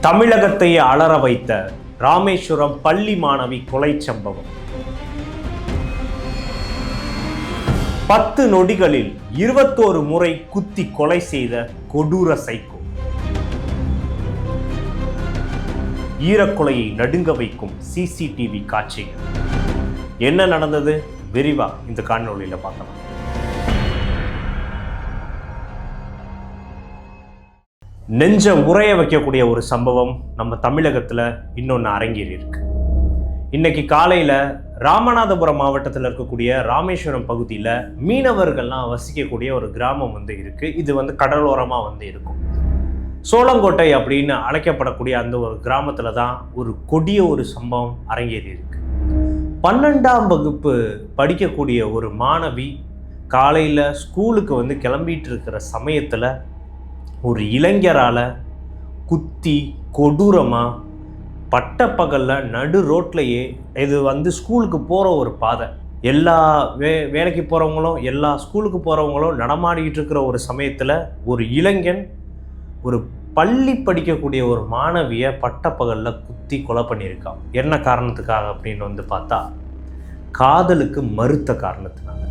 தமிழகத்தை அலற வைத்த ராமேஸ்வரம் பள்ளி மாணவி கொலை சம்பவம். பத்து நொடிகளில் இருபத்தோரு முறை குத்தி கொலை செய்த கொடூர சைக்கோ. ஈரக்கொலையை நடுங்க வைக்கும் சிசிடிவி காட்சிகள். என்ன நடந்தது? விரிவா இந்த காணொலியில் பார்க்கலாம். நெஞ்ச உரைய வைக்கக்கூடிய ஒரு சம்பவம் நம்ம தமிழகத்தில் இன்னொன்று அரங்கேறி இருக்கு. இன்னைக்கு காலையில் ராமநாதபுரம் மாவட்டத்தில் இருக்கக்கூடிய ராமேஸ்வரம் பகுதியில் மீனவர்கள்லாம் வசிக்கக்கூடிய ஒரு கிராமம் வந்து இருக்குது இது வந்து கடலோரமாக வந்து இருக்கும். சோளங்கோட்டை அப்படின்னு அழைக்கப்படக்கூடிய அந்த ஒரு கிராமத்தில் தான் ஒரு கொடிய ஒரு சம்பவம் அரங்கேறி இருக்கு. பன்னெண்டாம் வகுப்பு படிக்கக்கூடிய ஒரு மாணவி காலையில் ஸ்கூலுக்கு வந்து கிளம்பிட்டு இருக்கிற சமயத்தில் ஒரு இளைஞரால் குத்தி கொடூரமாக பட்டப்பகலில் நடு ரோட்லையே இது வந்து ஸ்கூலுக்கு போகிற ஒரு பாதை. எல்லா வே வேலைக்கு போகிறவங்களும் எல்லா ஸ்கூலுக்கு போகிறவங்களும் நடமாடிக்கிட்டு இருக்கிற ஒரு சமயத்தில் ஒரு இளைஞன் ஒரு பள்ளி படிக்கக்கூடிய ஒரு மாணவியை பட்டப்பகலில் குத்தி கொலை பண்ணியிருக்கான். என்ன காரணத்துக்காக அப்படின்னு வந்து பார்த்தா காதலுக்கு மறுத்த காரணத்தினால.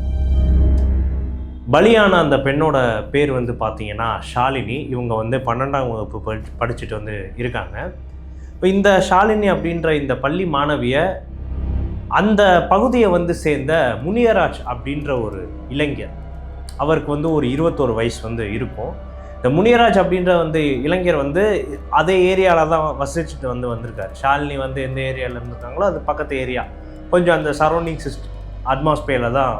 பலியான அந்த பெண்ணோட பேர் வந்து பார்த்தீங்கன்னா ஷாலினி. இவங்க வந்து பன்னெண்டாம் வகுப்பு படி படிச்சுட்டு வந்து இருக்காங்க. இப்போ இந்த ஷாலினி அப்படின்ற இந்த பள்ளி மாணவியை அந்த பகுதியை வந்து சேர்ந்த முனியராஜ் அப்படின்ற ஒரு இளைஞர். அவருக்கு வந்து ஒரு இருபத்தோரு வயசு வந்து இருக்கும். இந்த முனியராஜ் அப்படின்ற வந்து இளைஞர் வந்து அதே ஏரியாவில் தான் வசிச்சுட்டு வந்து வந்திருக்காரு. ஷாலினி வந்து எந்த ஏரியாவில் இருந்திருக்காங்களோ அது பக்கத்து ஏரியா. கொஞ்சம் அந்த சரௌண்டிங் சிஸ்டம் அட்மாஸ்பியரில் தான்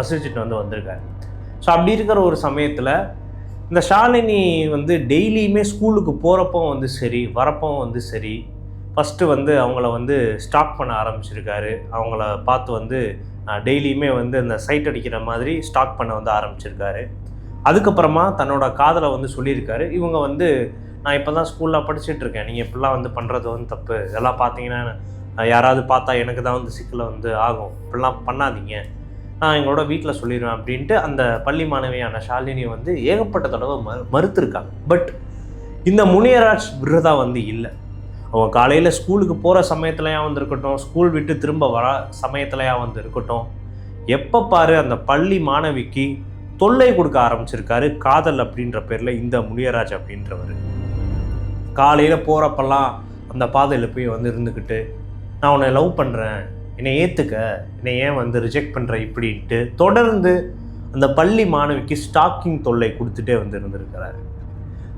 வசிச்சுட்டு வந்து வந்திருக்காரு. ஸோ அப்படி இருக்கிற ஒரு சமயத்தில் இந்த ஷாலினி வந்து டெய்லியுமே ஸ்கூலுக்கு போகிறப்போ வந்து சரி வரப்பவும் வந்து சரி. ஃபஸ்ட்டு வந்து அவங்கள வந்து ஸ்டாக் பண்ண ஆரம்பிச்சிருக்காரு. அவங்கள பார்த்து வந்து டெய்லியுமே வந்து இந்த சைட் அடிக்கிற மாதிரி ஸ்டாக் பண்ண வந்து ஆரம்பிச்சிருக்காரு. அதுக்கப்புறமா தன்னோட காதலை வந்து சொல்லியிருக்காரு. இவங்க வந்து நான் இப்போ தான் ஸ்கூலில் படிச்சுட்டு இருக்கேன். நீங்கள் இப்படிலாம் வந்து பண்ணுறது வந்து தப்பு. இதெல்லாம் பார்த்தீங்கன்னா யாராவது பார்த்தா எனக்கு தான் வந்து சிக்கலை வந்து ஆகும். இப்படிலாம் பண்ணாதீங்க. நான் எங்களோட வீட்டில் சொல்லிடுவேன் அப்படின்ட்டு அந்த பள்ளி மாணவியான ஷாலினி வந்து ஏகப்பட்ட தடவை மறு மறுத்துருக்காங்க. பட் இந்த முனியராஜ் விரதா வந்து இல்லை. அவங்க காலையில் ஸ்கூலுக்கு போகிற சமயத்துலையா வந்து இருக்கட்டும் ஸ்கூல் விட்டு திரும்ப வர சமயத்துலையா வந்து இருக்கட்டும் எப்போ பாரு அந்த பள்ளி மாணவிக்கு தொல்லை கொடுக்க ஆரம்பிச்சிருக்காரு காதல் அப்படின்ற பேரில் இந்த முனியராஜ் அப்படின்றவர். காலையில் போகிறப்பெல்லாம் அந்த பாதையில் போய் வந்து இருந்துக்கிட்டு நான் உன்னை லவ் பண்ணுறேன் என்னை ஏற்றுக்க என்னை ஏன் வந்து ரிஜெக்ட் பண்ணுற இப்படின்ட்டு தொடர்ந்து அந்த பள்ளி மாணவிக்கு ஸ்டாக்கிங் தொல்லை கொடுத்துட்டே வந்து இருந்திருக்கிறாரு.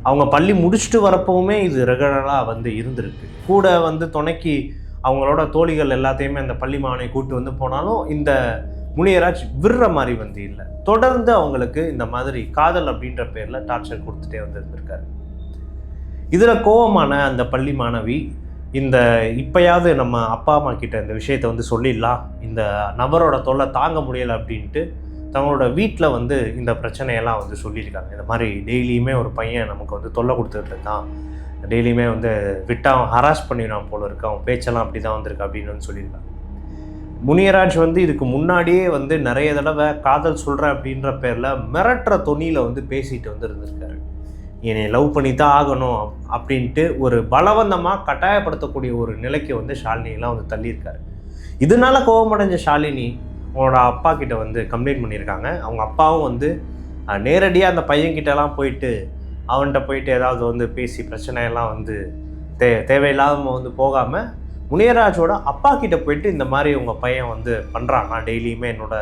அவங்க பள்ளி முடிச்சுட்டு வரப்பவுமே இது ரெகுலராக வந்து இருந்திருக்கு. கூட வந்து துணைக்கு அவங்களோட தோழிகள் எல்லாத்தையுமே அந்த பள்ளி மாணவி கூட்டு வந்து போனாலும் இந்த முனியராஜ் விடுற மாதிரி வந்து இல்லை. தொடர்ந்து அவங்களுக்கு இந்த மாதிரி காதல் அப்படின்ற பேரில் டார்ச்சர் கொடுத்துட்டே வந்து இருந்திருக்காரு. இதில் கோவமான அந்த பள்ளி மாணவி இந்த இப்பயாவது நம்ம அப்பா அம்மா கிட்ட இந்த விஷயத்தை வந்து சொல்லிடலாம். இந்த நபரோட தொல்லை தாங்க முடியலை அப்படின்ட்டு தங்களோட வீட்டில் வந்து இந்த பிரச்சனையெல்லாம் வந்து சொல்லியிருக்காங்க. இந்த மாதிரி டெய்லியுமே ஒரு பையன் நமக்கு வந்து தொல்லை கொடுத்துட்டு இருக்கான். டெய்லியுமே வந்து விட்டான் ஹராஸ் பண்ணிடுவான் போல இருக்கு. அவன் பேச்செல்லாம் அப்படி தான் வந்திருக்கு அப்படின்னு வந்து சொல்லியிருக்காங்க. முனியராஜ் வந்து இதுக்கு முன்னாடியே வந்து நிறைய தடவை காதல் சொல்கிறேன் அப்படின்ற பேரில் மிரட்டுற தொனியில் வந்து பேசிட்டு வந்து இருந்திருக்காரு. என்னை லவ் பண்ணி தான் ஆகணும் அப்படின்ட்டு ஒரு பலவந்தமாக கட்டாயப்படுத்தக்கூடிய ஒரு நிலைக்கு வந்து ஷாலினிலாம் வந்து தள்ளியிருக்காரு. இதனால கோபமடைஞ்ச ஷாலினி அவனோட அப்பா கிட்ட வந்து கம்ப்ளைண்ட் பண்ணியிருக்காங்க. அவங்க அப்பாவும் வந்து நேரடியாக அந்த பையன்கிட்டலாம் போயிட்டு அவன்கிட்ட போயிட்டு ஏதாவது வந்து பேசி பிரச்சனையெல்லாம் வந்து தே தேவையில்லாமல் வந்து போகாமல் முனியராஜோட அப்பா கிட்ட போயிட்டு இந்த மாதிரி உங்கள் பையன் வந்து பண்ணுறான் நான் டெய்லியுமே என்னோட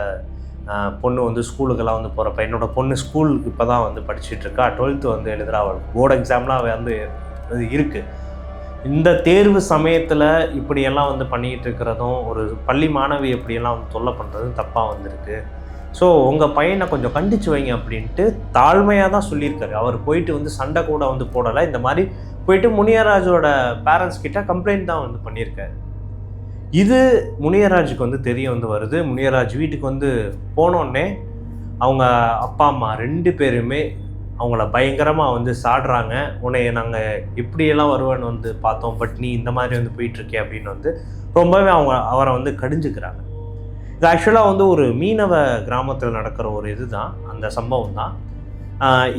பொண்ணு வந்து ஸ்கூலுக்கெல்லாம் வந்து போகிறப்ப என்னோடய பொண்ணு ஸ்கூலுக்கு இப்போ தான் வந்து படிச்சுட்டு இருக்கா. டுவெல்த்து வந்து எழுதுறா அவளுக்கு போர்டு எக்ஸாம்லாம் வந்து இது இருக்குது இந்த தேர்வு சமயத்தில் இப்படியெல்லாம் வந்து பண்ணிக்கிட்டு இருக்கிறதும் ஒரு பள்ளி மாணவி எப்படியெல்லாம் வந்து தொல்லை பண்ணுறதும் தப்பாக வந்திருக்கு. ஸோ உங்கள் பையனை கொஞ்சம் கண்டிச்சு வைங்க அப்படின்ட்டு தாழ்மையாக தான் சொல்லியிருக்காரு. அவர் போயிட்டு வந்து சண்டை கூட வந்து போடலை. இந்த மாதிரி போயிட்டு முனியராஜோட பேரண்ட்ஸ் கிட்ட கம்ப்ளைண்ட் தான் வந்து பண்ணியிருக்காரு. இது முனியராஜுக்கு வந்து தெரிய வந்து வருது. முனியராஜ் வீட்டுக்கு வந்து போனோடனே அவங்க அப்பா அம்மா ரெண்டு பேருமே அவங்கள பயங்கரமாக வந்து சாடுறாங்க. உன்னை நாங்கள் எப்படியெல்லாம் வருவேன்னு வந்து பார்த்தோம். பட் நீ இந்த மாதிரி வந்து போயிட்டுருக்கே அப்படின்னு வந்து ரொம்பவே அவங்க அவரை வந்து கடிஞ்சுக்கிறாங்க. இது ஆக்சுவலாக வந்து ஒரு மீனவ கிராமத்தில் நடக்கிற ஒரு இதுதான். அந்த சம்பவம் தான்.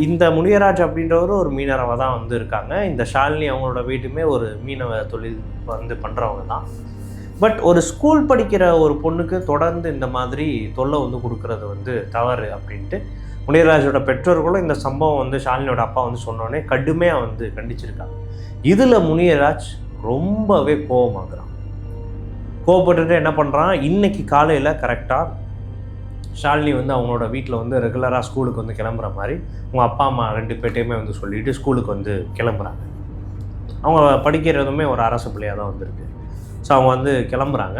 இந்த முனியராஜ் அப்படின்றவர் ஒரு மீனவராக தான் வந்து இருக்காங்க. இந்த ஷாலினி அவங்களோட வீட்டுமே ஒரு மீனவ தொழில் வந்து பண்ணுறவங்க தான். பட் ஒரு ஸ்கூல் படிக்கிற ஒரு பொண்ணுக்கு தொடர்ந்து இந்த மாதிரி தொல்லை வந்து கொடுக்கறது வந்து தவறு அப்படின்ட்டு முனியராஜோட பெற்றோர்களும் இந்த சம்பவம் வந்து ஷாலினியோட அப்பா வந்து சொன்னோடனே கடுமையாக வந்து கண்டிச்சிருக்காங்க. இதில் முனியராஜ் ரொம்பவே கோபமாகறான் கோவப்பட்டுட்டு என்ன பண்ணுறான் இன்னைக்கு காலையில் கரெக்டாக ஷாலினி வந்து அவங்களோட வீட்டில் வந்து ரெகுலராக ஸ்கூலுக்கு வந்து கிளம்புற மாதிரி அவங்க அப்பா அம்மா ரெண்டு பேர்ட்டையுமே வந்து சொல்லிட்டு ஸ்கூலுக்கு வந்து கிளம்புறாங்க. அவங்க படிக்கிறதுமே ஒரு அரசு பிள்ளையாக தான் வந்திருக்கு. ஸோ அவங்க வந்து கிளம்புறாங்க.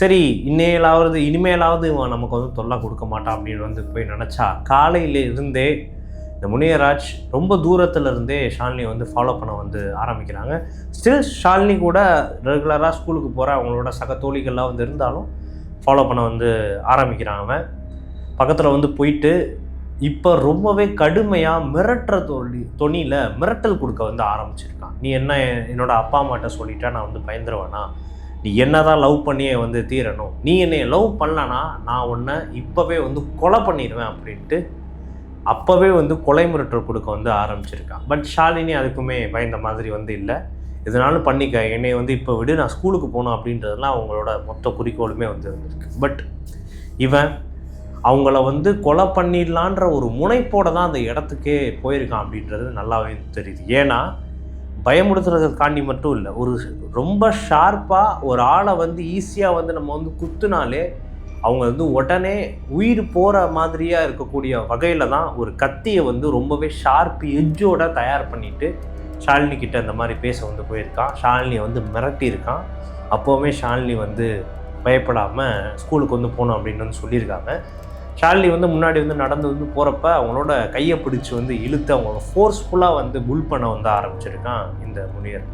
சரி இன்னையிலாவது இனிமேலாவது இவன் நமக்கு வந்து தொல்லை கொடுக்க மாட்டான் அப்படின்னு வந்து போய் நினச்சா காலையில் இருந்தே இந்த முனியராஜ் ரொம்ப தூரத்தில் இருந்தே ஷாலினி வந்து ஃபாலோ பண்ண வந்து ஆரம்பிக்கிறாங்க. ஸ்டில் ஷாலினி கூட ரெகுலராக ஸ்கூலுக்கு போகிற அவங்களோட சக தோழிகள்லாம் வந்து இருந்தாலும் ஃபாலோ பண்ண வந்து ஆரம்பிக்கிறான் அவன். பக்கத்தில் வந்து போயிட்டு இப்போ ரொம்பவே கடுமையாக மிரட்டுற தொழி தொனியில் மிரட்டல் கொடுக்க வந்து ஆரம்பிச்சிருக்கான் நீ என்ன என்னோட அப்பா அம்மாட்ட சொல்லிட்டா நான் வந்து பயந்துருவேனா? நீ என்ன தான் லவ் பண்ணியே வந்து தீரணும். நீ என்னை லவ் பண்ணலனா நான் உன்னை இப்போவே வந்து கொலை பண்ணிடுவேன் அப்படின்ட்டு அப்போவே வந்து கொலை மிரட்டல் கொடுக்க வந்து ஆரம்பிச்சிருக்கான் பட் ஷாலினி அதுக்குமே பயந்த மாதிரி வந்து இல்லை. இதனாலும் பண்ணிக்க என்னை வந்து இப்போ விடு நான் ஸ்கூலுக்கு போகணும் அப்படின்றதெல்லாம் அவங்களோட மொத்த குறிக்கோளுமே வந்து இருந்திருக்கு. பட் இவன் அவங்கள வந்து கொலை பண்ணிடலான்ற ஒரு முனைப்போட தான் அந்த இடத்துக்கே போயிருக்கான் அப்படின்றது நல்லாவே தெரியுது. ஏன்னா பயமுடுத்துறதுக்காண்டி மட்டும் இல்லை ஒரு ரொம்ப ஷார்ப்பாக ஒரு ஆளை வந்து ஈஸியாக வந்து நம்ம வந்து குத்துனாலே அவங்க வந்து உடனே உயிர் போகிற மாதிரியாக இருக்கக்கூடிய வகையில் தான் ஒரு கத்தியை வந்து ரொம்பவே ஷார்ப் எஜ்ஜோட தயார் பண்ணிட்டு ஷாலினி கிட்ட இந்த மாதிரி பேச வந்து போயிருக்கான். ஷாலினியை வந்து மிரட்டியிருக்கான். அப்போவுமே ஷாலினி வந்து பயப்படாமல் ஸ்கூலுக்கு வந்து போகணும் அப்படின்னு வந்து சொல்லியிருக்காங்க. ஷாலினி வந்து முன்னாடி வந்து நடந்து வந்து போகிறப்ப அவங்களோட கையை பிடிச்சி வந்து இழுத்து அவங்களோட ஃபோர்ஸ்ஃபுல்லாக வந்து புல் பண்ண வந்து ஆரம்பிச்சிருக்கான் இந்த முனியர்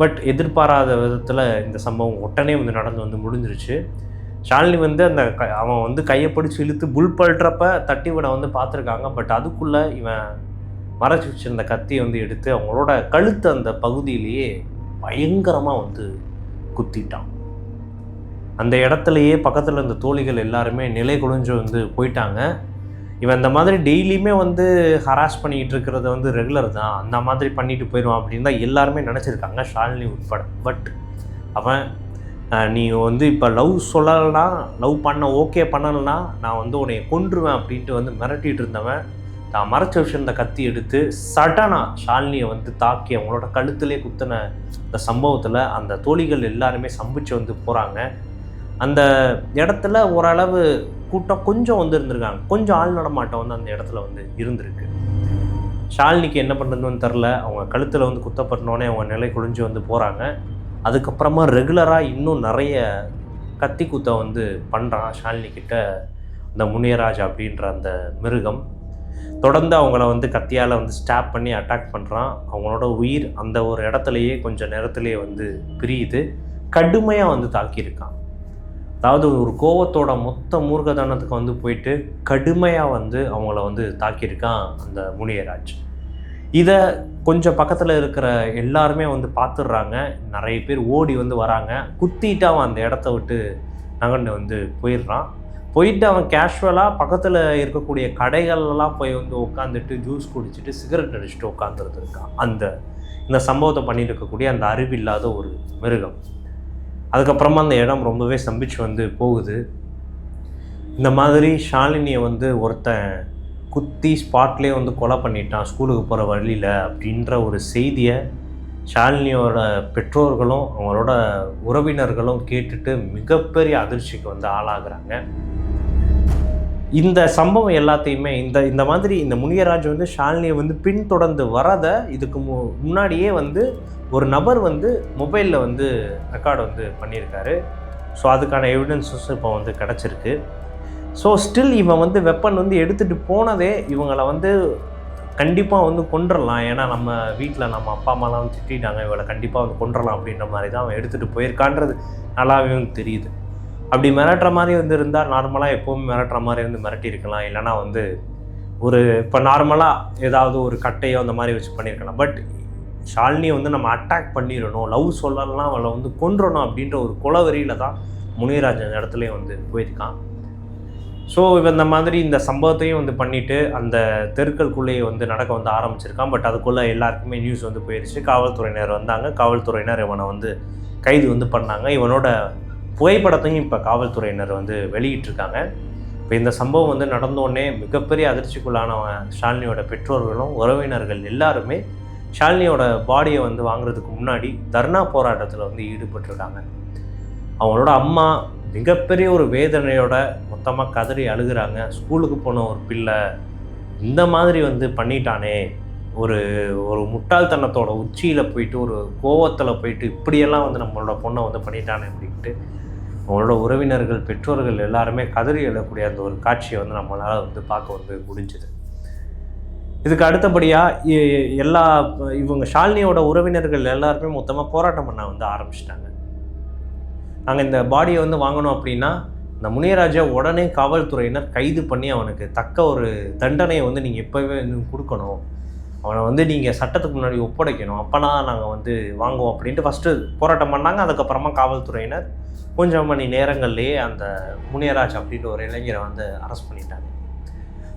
பட் எதிர்பாராத விதத்தில் இந்த சம்பவம் உடனே வந்து நடந்து வந்து முடிஞ்சிருச்சு. ஷாலினி வந்து அந்த க அவன் வந்து கையை பிடிச்சி இழுத்து புல் பல்றப்ப தட்டி விட வந்து பார்த்துருக்காங்க. பட் அதுக்குள்ளே இவன் மறைச்சி வச்சிருந்த கத்தியை வந்து எடுத்து அவங்களோட கழுத்து அந்த பகுதியிலேயே பயங்கரமாக வந்து குத்திட்டான். அந்த இடத்துலையே பக்கத்தில் இருந்த தோழிகள் எல்லாருமே நிலை குலைஞ்சு வந்து போயிட்டாங்க. இவன் இந்த மாதிரி டெய்லியுமே வந்து ஹராஸ் பண்ணிகிட்டு இருக்கிறது வந்து ரெகுலர் தான். அந்த மாதிரி பண்ணிட்டு போயிடுவான் அப்படின்னு தான் எல்லாருமே நினச்சிருக்காங்க ஷாலினி உட்பட. பட் அவன் நீ வந்து இப்போ லவ் சொல்லலைன்னா லவ் பண்ண ஓகே பண்ணலைன்னா நான் வந்து உன்னை கொன்றுவேன் அப்படின்ட்டு வந்து மிரட்டிகிட்டு இருந்தவன் தான் மறைச்ச வச்சிருந்த கத்தி எடுத்து சடனாக ஷாலினியை வந்து தாக்கி அவங்களோட கழுத்துலேயே குத்தின இந்த சம்பவத்தில் அந்த தோழிகள் எல்லாருமே சம்பிச்சு வந்து போகிறாங்க அந்த இடத்துல ஓரளவு கூட்டம் கொஞ்சம் வந்து இருந்திருக்காங்க. கொஞ்சம் ஆள் நடமாட்டம் வந்து அந்த இடத்துல வந்து இருந்திருக்கு. ஷாலினிக்கு என்ன பண்ணுறதுன்னு தெரில அவங்க கழுத்தில் வந்து குத்தப்பட்டனோடனே அவங்க நிலை குளிஞ்சு வந்து போகிறாங்க அதுக்கப்புறமா ரெகுலராக இன்னும் நிறைய கத்தி குத்த வந்து பண்ணுறான் ஷாலினி அந்த இந்த முனியராஜ் அப்படின்ற அந்த மிருகம். தொடர்ந்து அவங்கள வந்து கத்தியால் வந்து ஸ்டாப் பண்ணி அட்டாக் பண்ணுறான் அவங்களோட உயிர் அந்த ஒரு இடத்துலையே கொஞ்சம் நேரத்துலேயே வந்து பிரியுது. கடுமையாக வந்து தாக்கியிருக்கான். அதாவது ஒரு கோவத்தோட மொத்த மூர்க்கதனத்துக்கு வந்து போயிட்டு கடுமையாக வந்து அவங்கள வந்து தாக்கியிருக்கான் அந்த முனியராஜ். இதை கொஞ்சம் பக்கத்தில் இருக்கிற எல்லாருமே வந்து பார்த்துடுறாங்க நிறைய பேர் ஓடி வந்து வராங்க. குத்திட்டு அவன் அந்த இடத்த விட்டு நகண்டு வந்து போயிடுறான். போயிட்டு அவன் கேஷுவலாக பக்கத்தில் இருக்கக்கூடிய கடைகள்லாம் போய் வந்து உட்காந்துட்டு ஜூஸ் குடிச்சிட்டு சிகரெட் அடிச்சுட்டு உட்காந்துருந்துருக்கான் அந்த இந்த சம்பவத்தை பண்ணிட்டு இருக்கக்கூடிய அந்த அறிவில்லாத ஒரு மிருகம். அதுக்கப்புறமா அந்த இடம் ரொம்பவே ஸ்தம்பிச்சு வந்து போகுது. இந்த மாதிரி ஷாலினியை வந்து ஒருத்தன் குத்தி ஸ்பாட்லேயே வந்து கொலை பண்ணிட்டான் ஸ்கூலுக்கு போகிற வழியில் அப்படின்ற ஒரு செய்தியை ஷாலினியோட பெற்றோர்களும் அவங்களோட உறவினர்களும் கேட்டுட்டு மிகப்பெரிய அதிர்ச்சிக்கு வந்து ஆளாகிறாங்க. இந்த சம்பவம் எல்லாத்தையுமே இந்த இந்த மாதிரி இந்த முனியராஜ் வந்து ஷாலினியை வந்து பின்தொடர்ந்து வரதை இதுக்கு மு முன்னாடியே வந்து ஒரு நபர் வந்து மொபைலில் வந்து ரெக்கார்டு வந்து பண்ணியிருக்காரு. ஸோ அதுக்கான எவிடன்ஸஸ் இப்போ வந்து கிடச்சிருக்கு. ஸோ ஸ்டில் இவன் வந்து வெப்பன் வந்து எடுத்துகிட்டு போனதே இவங்களை வந்து கண்டிப்பாக வந்து கொண்டுடலாம் ஏன்னா நம்ம வீட்டில் நம்ம அப்பா அம்மாலாம் வந்து திட்டிட்டாங்க இவளை கண்டிப்பாக வந்து கொண்டுடலாம் அப்படின்ற மாதிரி தான் அவன் எடுத்துகிட்டு போயிருக்கான்றது நல்லாவே தெரியுது. அப்படி மிரட்டுற மாதிரி வந்து இருந்தால் நார்மலாக எப்போவுமே மிரட்டுற மாதிரி வந்து மிரட்டியிருக்கலாம் இல்லைனா வந்து ஒரு இப்போ நார்மலாக ஏதாவது ஒரு கட்டையோ அந்த மாதிரி வச்சு பண்ணியிருக்கலாம் பட் ஷாலினியை வந்து நம்ம அட்டாக் பண்ணிடணும். லவ் சொல்லலாம் அவளை வந்து கொன்றணும் அப்படின்ற ஒரு குலவெறியில் தான் முனிராஜ் அந்த இடத்துலையும் வந்து போயிருக்கான். ஸோ இவன் இந்த மாதிரி இந்த சம்பவத்தையும் வந்து பண்ணிவிட்டு அந்த தெருக்களுக்குள்ளேயே வந்து நடக்க வந்து ஆரம்பிச்சிருக்கான். பட் அதுக்குள்ளே எல்லாருக்குமே நியூஸ் வந்து போயிடுச்சு காவல்துறையினர் வந்தாங்க. காவல்துறையினர் இவனை வந்து கைது வந்து பண்ணாங்க. இவனோட புகைப்படத்தையும் இப்போ காவல்துறையினர் வந்து வெளியிட்டிருக்காங்க. இப்போ இந்த சம்பவம் வந்து நடந்தோடனே மிகப்பெரிய அதிர்ச்சிக்குள்ளானவன் ஷாலினியோட பெற்றோர்களும் உறவினர்கள் எல்லாருமே ஷாலினியோட பாடியை வந்து வாங்குறதுக்கு முன்னாடி தர்ணா போராட்டத்தில் வந்து ஈடுபட்டிருக்காங்க. அவங்களோட அம்மா மிகப்பெரிய ஒரு வேதனையோட மொத்தமாக கதறி அழுகுறாங்க. ஸ்கூலுக்கு போன ஒரு பிள்ளை இந்த மாதிரி வந்து பண்ணிட்டானே. ஒரு ஒரு முட்டாள்தனத்தோட உச்சியில் போயிட்டு ஒரு கோவத்தில் போயிட்டு இப்படியெல்லாம் வந்து நம்மளோட பொண்ணை வந்து பண்ணிட்டானே அப்படின்ட்டு அவங்களோட உறவினர்கள் பெற்றோர்கள் எல்லாருமே கதறி எழக்கூடிய அந்த ஒரு காட்சியை வந்து நம்மளால் வந்து பார்க்க வந்து முடிஞ்சுது. இதுக்கு அடுத்தபடியாக எல்லா இவங்க ஷாலினியோட உறவினர்கள் எல்லாருமே மொத்தமாக போராட்டம் பண்ண வந்து ஆரம்பிச்சிட்டாங்க. நாங்கள் இந்த பாடியை வந்து வாங்கணும் அப்படின்னா இந்த முனியராஜா உடனே காவல்துறையினர் கைது பண்ணி அவனுக்கு தக்க ஒரு தண்டனையை வந்து நீங்கள் எப்போவே கொடுக்கணும். அவனை வந்து நீங்கள் சட்டத்துக்கு முன்னாடி ஒப்படைக்கணும். அப்போனா நாங்கள் வந்து வாங்குவோம் அப்படின்ட்டு ஃபஸ்ட்டு போராட்டம் பண்ணாங்க. அதுக்கப்புறமா காவல்துறையினர் கொஞ்சம் மணி நேரங்கள்லேயே அந்த முனியராஜ் அப்படின்ற ஒரு இளைஞரை வந்து அரெஸ்ட் பண்ணிட்டாங்க.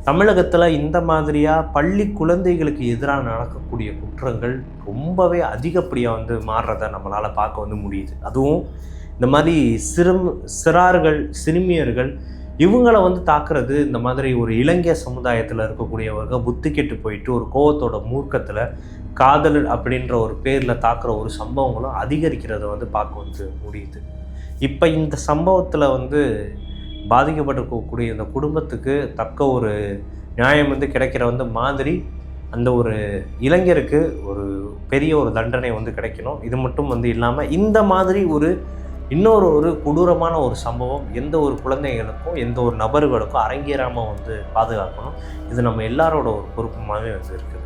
தமிழகத்தில் இந்த மாதிரியாக பள்ளி குழந்தைகளுக்கு எதிராக நடக்கக்கூடிய குற்றங்கள் ரொம்பவே அதிகப்படியாக வந்து மாறுறத நம்மளால் பார்க்க வந்து முடியுது. அதுவும் இந்த மாதிரி சிறும் சிறார்கள் சிறுமியர்கள் இவங்களை வந்து தாக்குறது இந்த மாதிரி ஒரு இளைஞ சமுதாயத்தில் இருக்கக்கூடியவர்கள் புத்தி கெட்டு போயிட்டு ஒரு கோவத்தோட மூர்க்கத்தில் காதல் அப்படின்ற ஒரு பேரில் தாக்குற ஒரு சம்பவங்களும் அதிகரிக்கிறத வந்து பார்க்க வந்து முடியுது. இப்போ இந்த சம்பவத்தில் வந்து பாதிக்கப்பட்டிருக்கக்கூடிய இந்த குடும்பத்துக்கு தக்க ஒரு நியாயம் வந்து கிடைக்கிற வந்து மாதிரி அந்த ஒரு இளைஞருக்கு ஒரு பெரிய ஒரு தண்டனை வந்து கிடைக்கணும். இது மட்டும் வந்து இல்லாமல் இந்த மாதிரி ஒரு இன்னொரு ஒரு கொடூரமான ஒரு சம்பவம் எந்த ஒரு குழந்தைகளுக்கும் எந்த ஒரு நபர்களுக்கும் அரங்கேறாமல் வந்து பாதுகாக்கணும். இது நம்ம எல்லாரோட ஒரு பொறுப்புமாகவே வந்து இருக்குது